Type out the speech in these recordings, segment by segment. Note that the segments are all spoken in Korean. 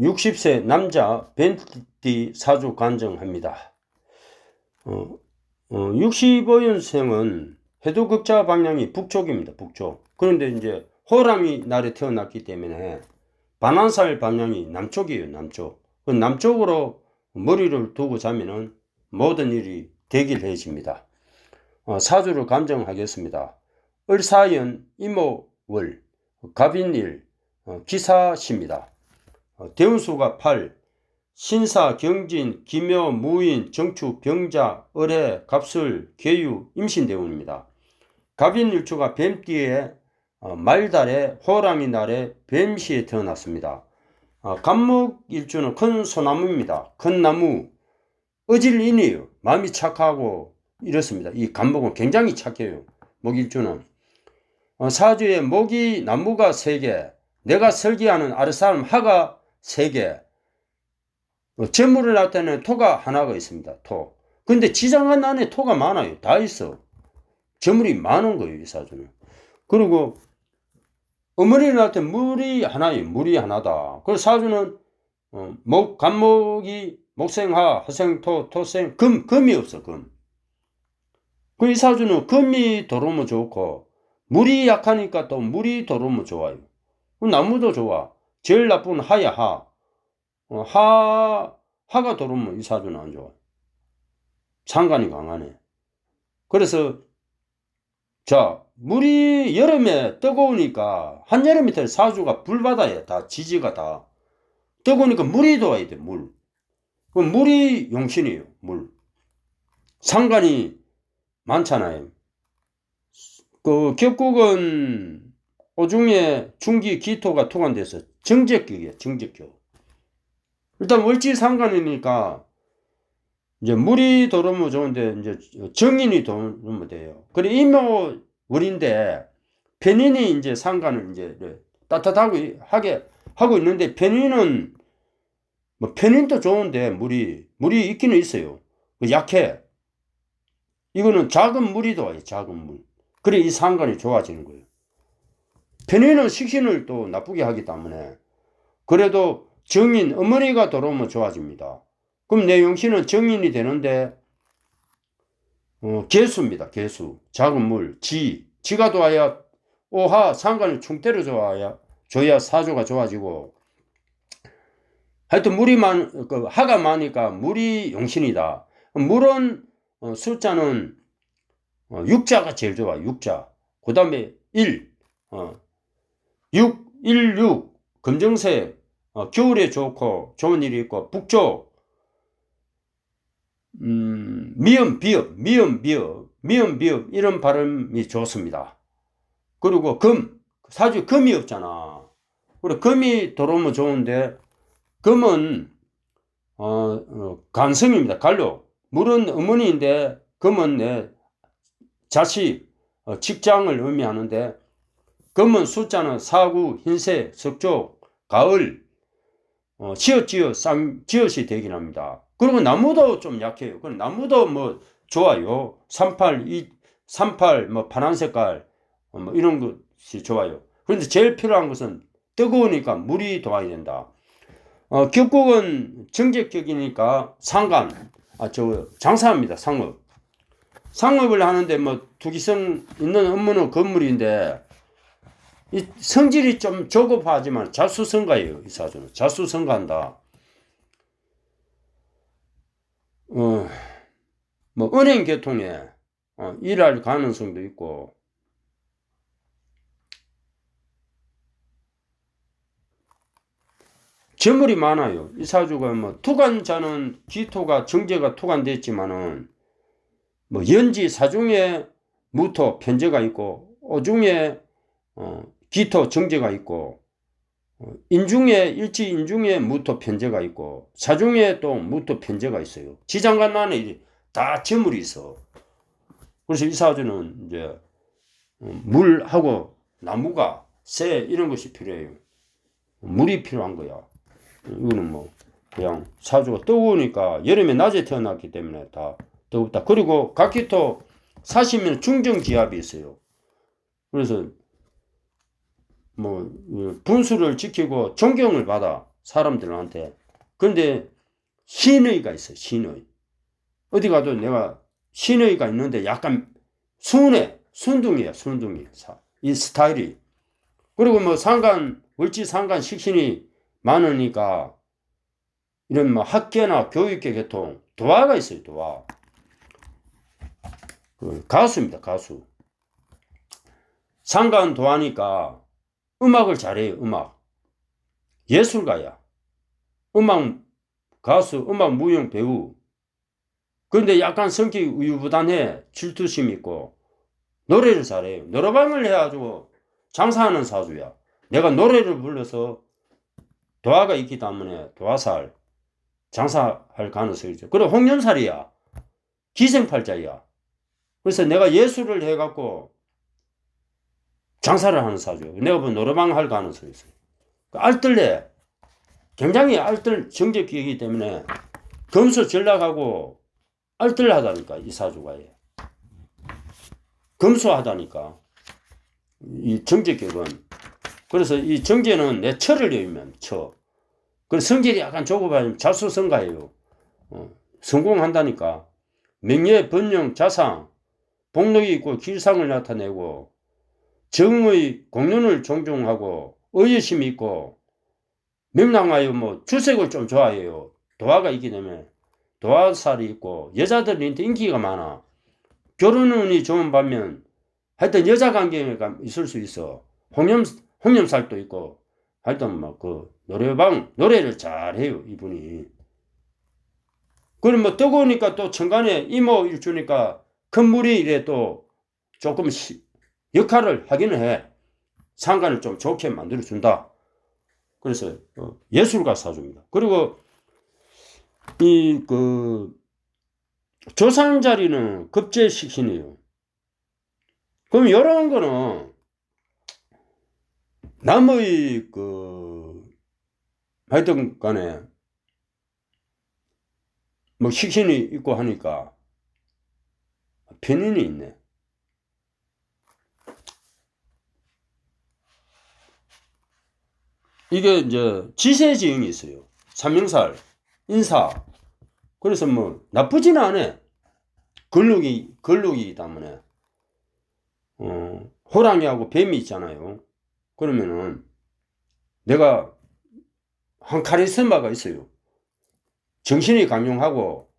60세 남자 벤티 사주 간정합니다. 어, 어, 65년생은 해도극자 방향이 북쪽입니다. 북쪽. 그런데 이제 호랑이 날에 태어났기 때문에 반환살 방향이 남쪽이에요. 남쪽. 그 남쪽으로 머리를 두고 자면은 모든 일이 대길해집니다. 어, 사주를 감정하겠습니다. 을사연 이모월 갑인일 어, 기사십니다. 어, 대운수가 8 신사 경진 기묘 무인 정축 병자 을해 갑술 계유 임신대운입니다. 갑인일주가 뱀띠에 어, 말달에 호랑이 날에 뱀시에 태어났습니다. 어, 갑목일주는 큰 소나무입니다. 큰 나무 어질인이에요. 마음이 착하고 이렇습니다. 이 갑목은 굉장히 착해요. 목일주는 어, 사주에 목이 나무가 세 개, 내가 설계하는 아르사람 하가 세 개, 어, 재물을 나타내는 토가 하나가 있습니다. 토. 근데 지장간 안에 토가 많아요. 다 있어. 재물이 많은 거예요. 이 사주는. 그리고 어머니를 나타내 물이 하나예요. 물이 하나다. 그래서 사주는 어, 목, 간목이 목생하, 화생토, 토생, 금, 금이 없어. 금. 그 이 사주는 금이 들어오면 좋고 물이 약하니까 또 물이 들어오면 좋아요. 그 나무도 좋아. 제일 나쁜 하야 하. 어, 하 하가 들어오면 이 사주는 안 좋아. 상관이 강하네. 그래서 자 물이 여름에 뜨거우니까 한여름에 될 사주가 불바다에 다 지지가 다 뜨거우니까 물이 들어와야 돼 물. 그 물이 용신이에요 물. 상관이 많잖아요. 그 격국은 오중에 중기 기토가 통한돼서 정제격이에요. 정제격. 일단 월지 상관이니까 이제 물이 들어오면 좋은데 이제 정인이 들어오면 돼요. 그래 임묘 월인데 편인이 이제 상관을 이제 따뜻하고 하게 하고 있는데 편인은 뭐 편인도 좋은데 물이 물이 있기는 있어요. 그 약해. 이거는 작은 물이 들어와요. 작은 물. 그래 이 상관이 좋아지는 거예요. 편인은 식신을 또 나쁘게 하기 때문에 그래도 정인 어머니가 들어오면 좋아집니다. 그럼 내 용신은 정인이 되는데 어, 개수입니다. 개수 작은 물 지. 지가 좋아야 오하 상관을 충태로 좋아야 줘야 사주가 좋아지고 하여튼 물이 많, 그 하가 많으니까 물이 용신이다. 물은 어, 숫자는 어, 육자가 제일 좋아. 육자. 그 다음에 1. 어, 6, 1, 6. 금정색. 어, 겨울에 좋고 좋은 일이 있고 북쪽. 음, 미음, 비읍, 미음, 비읍, 미음, 비읍 이런 발음이 좋습니다. 그리고 금. 사주 금이 없잖아. 그래 금이 들어오면 좋은데 금은 어, 어, 간성입니다. 갈로. 물은 어머니인데 금은 내 자식, 어, 직장을 의미하는데 금은 숫자는 사구, 흰색, 석조, 가을, 어, 지읒지읒, 쌍, 지읒이 되긴 합니다. 그리고 나무도 좀 약해요. 그 나무도 뭐 좋아요. 38, 2, 38, 뭐 파란 색깔, 어, 뭐 이런 것이 좋아요. 그런데 제일 필요한 것은 뜨거우니까 물이 도와야 된다. 어, 격국은 정제격이니까 상관, 아, 저, 장사합니다. 상업. 상업을 하는데 뭐 투기성 있는 업무는 건물인데 이 성질이 좀 조급하지만 자수성가예요. 이 사주는 자수성가한다. 어, 뭐 은행 계통에 어, 일할 가능성도 있고 재물이 많아요. 이 사주가 뭐 투간자는 기토가 정제가 투간됐지만은 뭐 연지 사중에 무토 편제가 있고 오중에 어, 기토 정제가 있고 어, 인중에 일지 인중에 무토 편제가 있고 사중에 또 무토 편제가 있어요. 지장간 안에 다 재물이 있어. 그래서 이 사주는 이제 어, 물하고 나무가 새 이런 것이 필요해요. 물이 필요한 거야. 이거는 뭐 그냥 사주가 뜨거우니까 여름에 낮에 태어났기 때문에 다 뜨겁다. 그리고 각기토 사시면 중정지압이 있어요. 그래서 뭐 분수를 지키고 존경을 받아 사람들한테. 근데 신의가 있어요. 신의. 어디 가도 내가 신의가 있는데 약간 순해. 순둥이야. 순둥이. 사- 이 스타일이. 그리고 뭐 상관 월지 상관 식신이 많으니까 이런 뭐 학계나 교육계 계통 도화가 있어요. 도화. 그 가수입니다. 가수. 상관 도하니까 음악을 잘해요. 음악. 예술가야. 음악 가수, 음악 무용 배우. 그런데 약간 성격이 우유부단해. 질투심 있고 노래를 잘해요. 노래방을 해가지고 장사하는 사주야. 내가 노래를 불러서 도화가 있기 때문에 도화살 장사할 가능성이 있죠. 그리고 홍련살이야. 기생팔자야. 그래서 내가 예술을 해갖고 장사를 하는 사주예요. 내가 뭐 노래방 할 가능성이 있어요. 그 알뜰해. 굉장히 알뜰 정적기이기 때문에 검수 전락하고 알뜰하다니까 이 사주가 예. 검소하다니까 이 정적격은 그래서 이 정제는 내 처를 여면 처. 그래서 성질이 약간 좁아지면 자수성가해요. 어, 성공한다니까 명예, 번영, 자상, 복록이 있고 길상을 나타내고 정의 공론을 존중하고 의여심이 있고 명랑하여 뭐 주색을 좀 좋아해요. 도화가 있기 때문에 도화살이 있고 여자들한테 인기가 많아. 결혼운이 좋은 반면 하여튼 여자 관계가 있을 수 있어. 홍염 홍염살도 있고 하여튼 막 그 노래방 노래를 잘해요 이분이. 그럼 뭐 뜨거우니까 또 천간에 이모 일주니까 큰 물이 이래 또 조금 시, 역할을 하기는 해. 상관을 좀 좋게 만들어 준다. 그래서 어, 예술가 사주입니다. 그리고 이 그 조상 자리는 급제식신이에요. 그럼 이런 거는 남의 그 하여튼 간에 뭐 식신이 있고 하니까 편인이 있네. 이게 이제 지세지응이 있어요. 삼명살, 인사. 그래서 뭐 나쁘지는 않아. 근육이 근육이기 때문에 어, 호랑이하고 뱀이 있잖아요. 그러면은 내가 한 카리스마가 있어요. 정신이 강용하고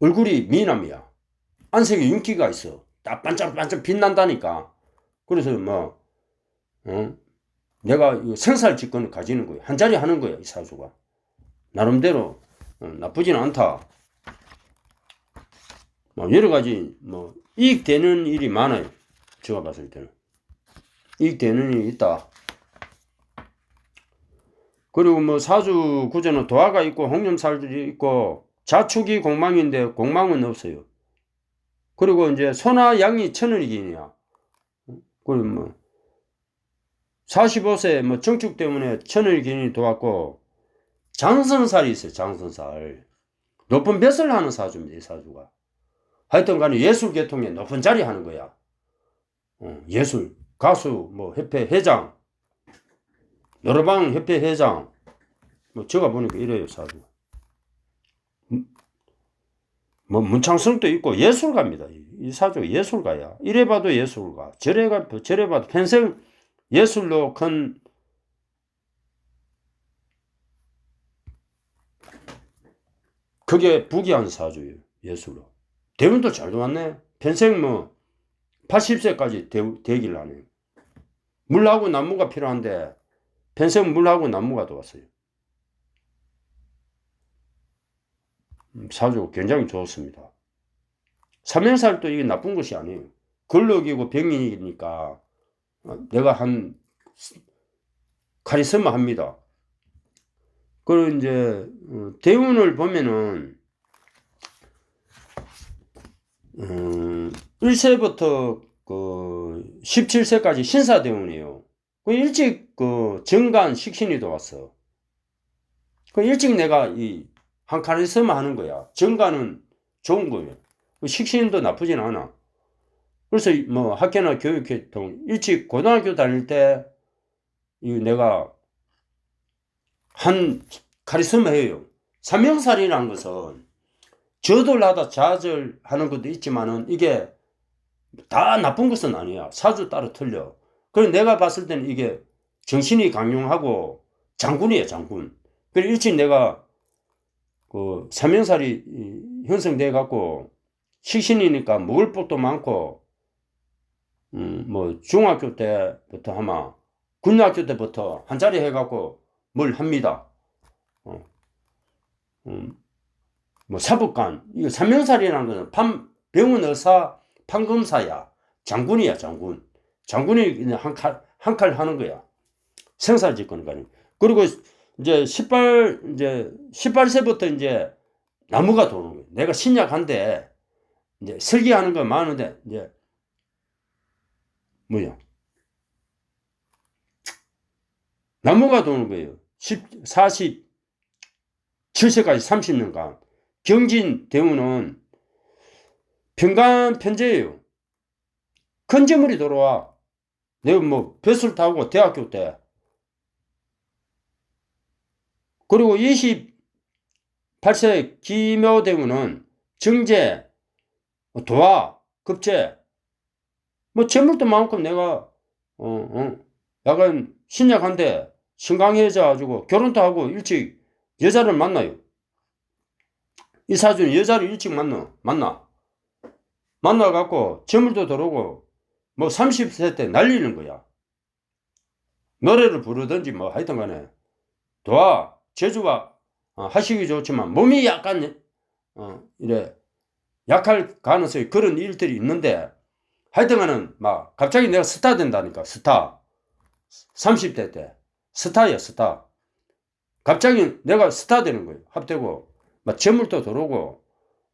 얼굴이 미남이야. 안색에 윤기가 있어. 딱 반짝반짝 빛난다니까. 그래서 뭐 어? 내가 이 생살 직권을 가지는 거예요. 한 자리 하는 거야, 이 사주가. 나름대로 어, 나쁘지는 않다. 뭐 여러 가지 뭐 이익되는 일이 많아요. 제가 봤을 때는. 이익되는 일이 있다. 그리고 뭐 사주 구조는 도화가 있고 홍념살들이 있고 자축이 공망인데 공망은 없어요. 그리고 이제 소나 양이 천을이기냐. 그리고 뭐 45세 뭐 정축 때문에 천을기인이 도왔고 장선살이 있어요. 장선살. 높은 뱃을 하는 사주입니다. 이 사주가. 하여튼 간에 예술 계통에 높은 자리 하는 거야. 어, 예술, 가수, 뭐 협회 회장, 노래방 협회 회장. 뭐 제가 보니까 이래요 사주. 음, 뭐 문창성도 있고 예술가입니다. 이- 이 사주 예술가야. 이래 봐도 예술가. 저래 가 저래 봐도 평생 예술로 큰 그게 부귀한 사주예요. 예술로. 대운도 잘 들어왔네. 평생 뭐 80세까지 대, 대기를 하네요. 물하고 나무가 필요한데 평생 물하고 나무가 들어왔어요. 음, 사주 굉장히 좋습니다. 삼행살도 이게 나쁜 것이 아니에요. 근력이고 병인이니까 어, 내가 한 카리스마 합니다. 그리고 이제 어, 대운을 보면은 음, 1세부터 그 17세까지 신사대운이에요. 그 일찍 그 정관 식신이 들어왔어. 그 일찍 내가 이한 카리스마 하는 거야. 정관은 좋은 거예요. 그 식신도 나쁘진 않아. 그래서 뭐 학교나 교육계통 일찍 고등학교 다닐 때 이 내가 한 카리스마예요. 삼명살이라는 것은 저돌하다 좌절하는 것도 있지만은 이게 다 나쁜 것은 아니야. 사주 따라 틀려. 그래서 내가 봤을 때는 이게 정신이 강용하고 장군이에요, 장군. 그래서 일찍 내가 그 삼명살이 형성돼 갖고 식신이니까 먹을 것도 많고 음, 뭐 중학교 때부터 아마 군학교 때부터 한 자리 해갖고 뭘 합니다. 어. 음, 뭐 사법관 이거 삼명살이라는 것은 판, 병원 의사 판검사야. 장군이야 장군. 장군이 그냥 한칼 한 칼 하는 거야. 생살 짓거는 거 아니야 그리고 이제 18 이제 18세부터 이제 나무가 도는 거야. 내가 신약한데 이제 설계하는 거 많은데 이제 뭐야 나무가 도는 거예요 10, 47세까지 30년간 경진 대우는 평간 편제예요. 건재물이 들어와. 내가 뭐 벼슬 타고 대학교 때. 그리고 28세 기묘 대우는 정제, 도화, 급제, 뭐 재물도 많고 내가 어, 어, 약간 신약한데 신강해져 가지고 결혼도 하고 일찍 여자를 만나요. 이 사주는 여자를 일찍 만나, 만나. 만나 갖고 재물도 들어오고 뭐 30세 때 날리는 거야. 노래를 부르든지 뭐 하여튼 간에 도와, 제주와 어, 하시기 좋지만 몸이 약간 어, 이래 약할 가능성이 그런 일들이 있는데 하여튼 간에 막 갑자기 내가 스타 된다니까 스타 30대 때 스타야 스타 갑자기 내가 스타 되는 거예요 합되고 막 재물도 들어오고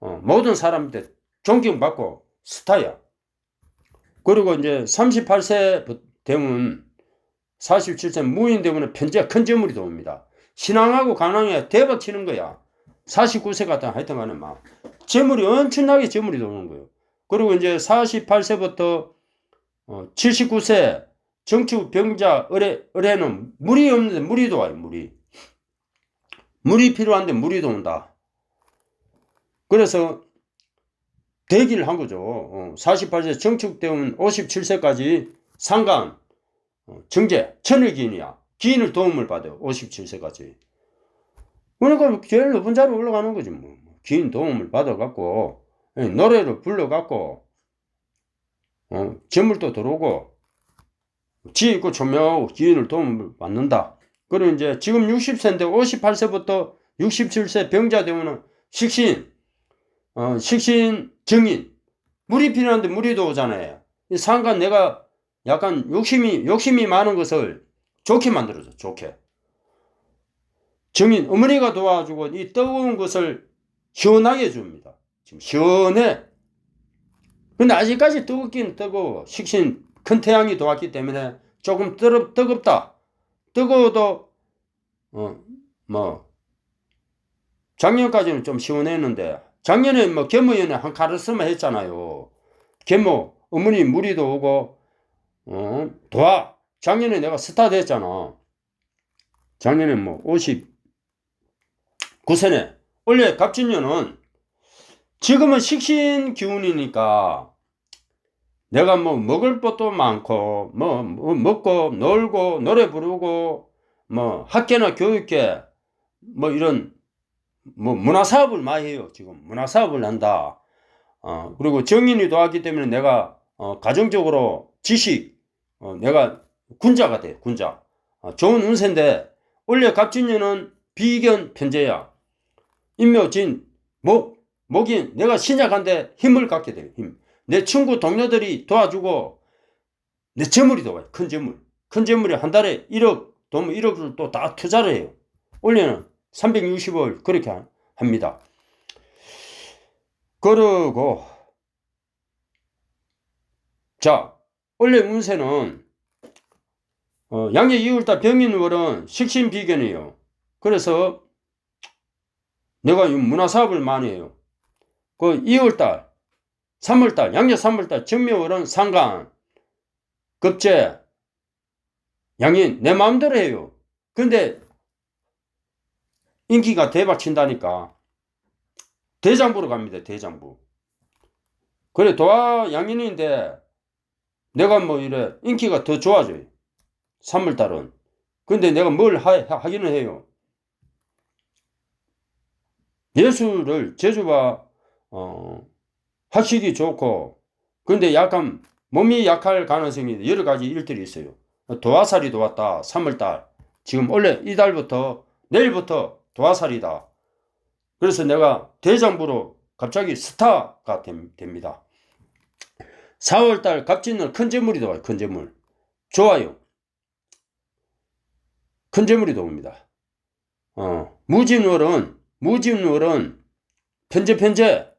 어, 모든 사람한테 존경받고 스타야. 그리고 이제 38세 되면 47세 무인 되면 편지가 큰 재물이 들어옵니다. 신앙하고 간항에 대박 치는 거야. 49세 같은 하여튼 간에 막 재물이 엄청나게 재물이 들어오는 거예요. 그리고 이제 48세부터 어, 79세 정축 병자 을에, 을에는 물이 없는데 물이 도 와요 물이 물이 필요한데 물이 도 온다 그래서 대기를 한 거죠. 어, 48세 정축되면 57세까지 상간 어, 정제 천일기인이야. 기인을 도움을 받아요. 57세까지. 그러니까 제일 높은 자리에 올라가는 거지 뭐. 기인 도움을 받아 갖고 예, 노래를 불러갖고 어, 재물도 들어오고 지 있고 조명하고 기인을 도움을 받는다. 그리고 이제 지금 60세인데 58세부터 67세 병자 되면은 식신 어, 식신, 정인. 물이 필요한데 물이 도오잖아요. 이 상관 내가 약간 욕심이, 욕심이 많은 것을 좋게 만들어줘, 좋게. 정인, 어머니가 도와주고 이 뜨거운 것을 시원하게 해줍니다. 지금 시원해. 근데 아직까지 뜨겁긴 뜨거워. 식신, 큰 태양이 도왔기 때문에 조금 뜨겁, 뜨겁다. 뜨거워도, 어, 뭐, 작년까지는 좀 시원했는데, 작년에 뭐 계모연에 한 카르스마 했잖아요. 계모 어머니 무리도 오고 어 도와 작년에 내가 스타 됐잖아. 작년에 뭐 59세네. 원래 갑진년은 지금은 식신 기운이니까 내가 뭐 먹을 것도 많고 뭐, 뭐 먹고 놀고 노래 부르고 뭐 학교나 교육계 뭐 이런 뭐 문화 사업을 많이 해요. 지금 문화 사업을 한다. 어, 그리고 정인이 도왔기 때문에 내가 어, 가정적으로 지식, 어, 내가 군자가 돼, 군자. 어, 좋은 운세인데 원래 갑진년은 비견 편제야. 인묘진, 목, 목인, 내가 신약한데 힘을 갖게 돼요. 힘. 내 친구 동료들이 도와주고 내 재물이 도와요. 큰 재물. 큰 재물이 한 달에 1억, 돈 1억을 또 다 투자를 해요. 원래는 360을 그렇게 합니다. 그리고 자 원래 운세는 어, 양력 2월달 병인월은 식신비견이에요. 그래서 내가 문화사업을 많이 해요. 그 2월달, 3월달, 양력 3월달 정묘월은 상간, 급제, 양인 내 마음대로 해요. 근데 인기가 대박 친다니까 대장부로 갑니다. 대장부. 그래 도화 양인인데 내가 뭐 이래 인기가 더 좋아져요. 3월달은. 근데 내가 뭘 하, 하기는 해요. 예술을 제주가 어, 하시기 좋고 근데 약간 몸이 약할 가능성이 여러 가지 일들이 있어요. 도화살이 도왔다. 3월달. 지금 원래 이달부터 내일부터 도화살이다. 그래서 내가 대장부로 갑자기 스타가 됨, 됩니다. 4월달 갑진은 큰 재물이 들어와요. 큰 재물. 좋아요. 큰 재물이 들어옵니다. 어, 무진월은 무진월은 편제 편제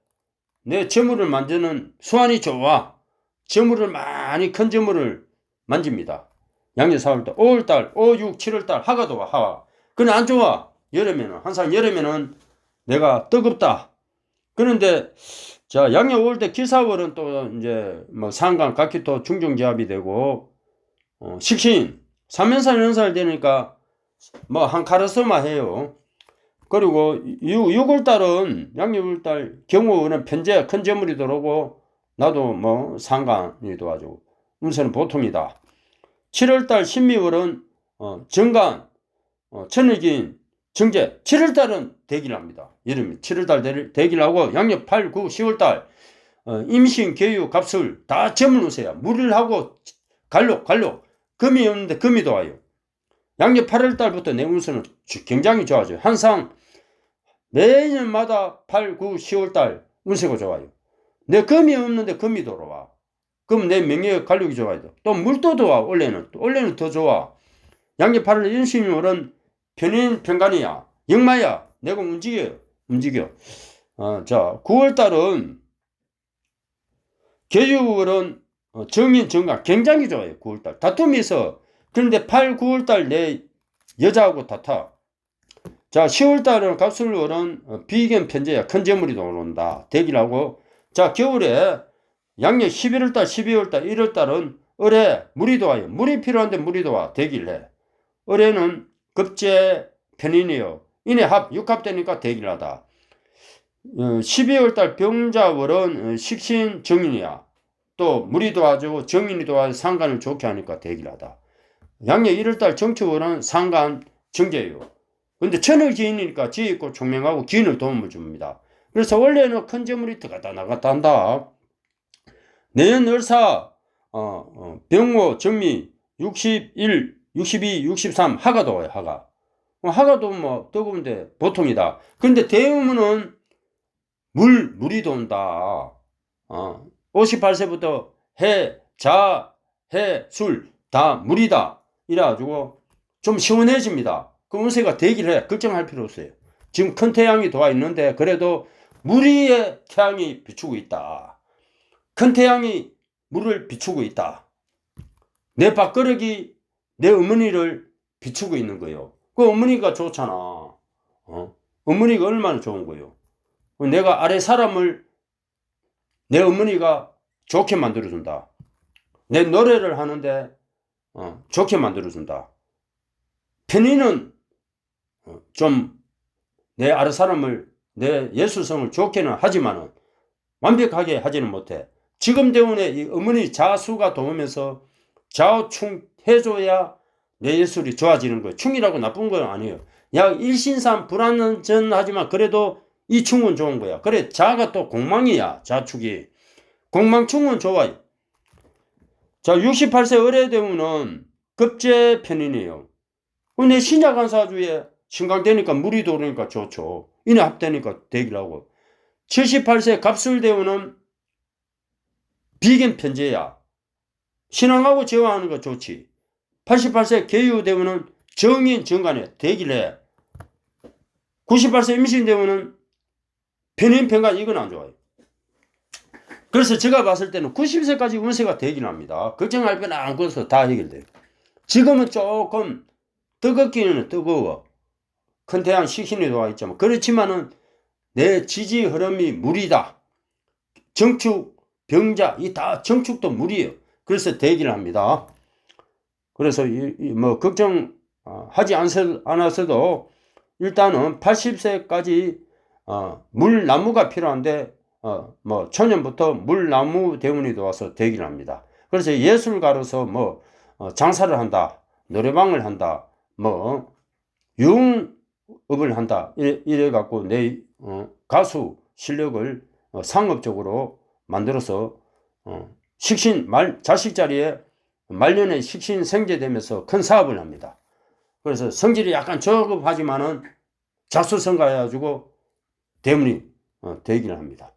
내 재물을 만드는 수완이 좋아. 재물을 많이 큰 재물을 만집니다. 양력 4월달, 5월달, 5, 6, 7월달 하가 좋아 하가. 근데 안 좋아. 여름에는 항상 여름에는 내가 뜨겁다. 그런데 자 양력 5월달 기사월은 또 이제 뭐 상간 각기토 중정지합이 되고 어, 식신 삼연살 연살 되니까 뭐 한 카르스마 해요. 그리고 6, 6월 달은 양력 6월달 경우는 편제 큰 재물이 들어오고 나도 뭐 상간이 도와주고 운세는 보통이다. 7월 달 신미월은 어, 정간 어, 천일긴 정제 7월 달은 대기를 합니다. 여름이 7월 달 대기를 하고 양력 8, 9, 10월 달 어, 임신, 교육, 갑술 다 점을 놓으세요. 물을 하고 갈록, 갈록 금이 없는데 금이 도와요. 양력 8월 달부터 내 운수는 굉장히 좋아져요. 항상 매년마다 8, 9, 10월 달 운세가 좋아요. 내 금이 없는데 금이 돌아와. 그럼 내 명예의 관력이 좋아야 돼. 또 물도 좋아, 원래는. 원래는 더 좋아. 양력 8월 인신월은 편인 편간이야. 역마야. 내가 움직여. 움직여. 어, 자, 9월 달은 개유월은 어, 정인, 정관 굉장히 좋아요. 9월 달. 다툼이 있어. 그런데 8, 9월달 내 여자하고 다퉈. 자, 10월달은 갑술월은 어, 비견 편제야. 큰 재물이 들어온다. 대기를 하고. 자, 겨울에 양력 11월달, 12월달, 1월달은 을에 물이 도와요. 물이 필요한데 물이 도와. 대기를 해. 을에는 급제 편인이요. 인해 합, 육합 되니까 대기를 하다. 12월달 병자월은 어, 식신 정인이야. 또 물이 도와주고 정인이 도와서 상관을 좋게 하니까 대기를 하다. 양력 1월달 정치월은 상관 정제예요. 근데 천을 지인이니까 지있고 총명하고 기인을 도움을 줍니다. 그래서 원래는 큰 재물이 들어갔다 나갔다 한다. 내년 을사 어, 어, 병호 정미 61, 62, 63 하가 도 와요 하가. 어, 하가도 뭐 뜨거운데 보통이다. 그런데 대음은 물 물이 돈다. 어, 58세부터 해, 자, 해, 술 다 물이다. 이래가지고 좀 시원해집니다. 그 운세가 되기를 해. 걱정할 필요 없어요. 지금 큰 태양이 도와 있는데 그래도 무리의 태양이 비추고 있다. 큰 태양이 물을 비추고 있다. 내 밥그릇이 내 어머니를 비추고 있는 거예요. 그 어머니가 좋잖아. 어? 어머니가 얼마나 좋은 거예요. 내가 아래 사람을 내 어머니가 좋게 만들어준다. 내 노래를 하는데 어, 좋게 만들어준다. 편의는 어, 좀내 아래 사람을 내 예술성을 좋게는 하지만은 완벽하게 하지는 못해. 지금 때문에 이 어머니 자수가 도우면서 좌우충 해줘야 내 예술이 좋아지는 거예요. 충이라고 나쁜 건 아니에요. 약 일신삼 불안전하지만 그래도 이 충은 좋은 거야. 그래 자가 또 공망이야. 자축이. 공망충은 좋아요. 자 68세 어뢰대우는 급제 편인이에요. 내 신약한 사주에 신강되니까 물이 도르니까 좋죠. 이내 합되니까 되기를 하고. 78세 갑술대우는 비견 편제야. 신앙하고 제화하는 거 좋지. 88세 개유대우는 정인 정간에 해. 98세 임신대우는 편인 편간 이건 안 좋아요. 그래서 제가 봤을 때는 90세까지 운세가 되긴 합니다. 걱정할 건 안고서 다 해결돼요. 지금은 조금 뜨겁기는 뜨거워. 큰 태양 식신이 들어와 있지만 그렇지만은 내 지지 흐름이 물이다. 정축, 병자 이 다 정축도 물이에요. 그래서 대기를 합니다. 그래서 이, 이 뭐 걱정하지 않았어도 일단은 80세까지 어, 물 나무가 필요한데 어, 뭐 초년부터 물나무 대운이 들어와서 대기를 합니다. 그래서 예술가로서 뭐 어, 장사를 한다, 노래방을 한다, 뭐 유흥업을 한다 이래, 이래 갖고 내 어, 가수 실력을 어, 상업적으로 만들어서 어, 식신 말 자식 자리에 말년에 식신 생제되면서 큰 사업을 합니다. 그래서 성질이 약간 저급하지만은 자수성가해가지고 대문이 어, 되기를 합니다.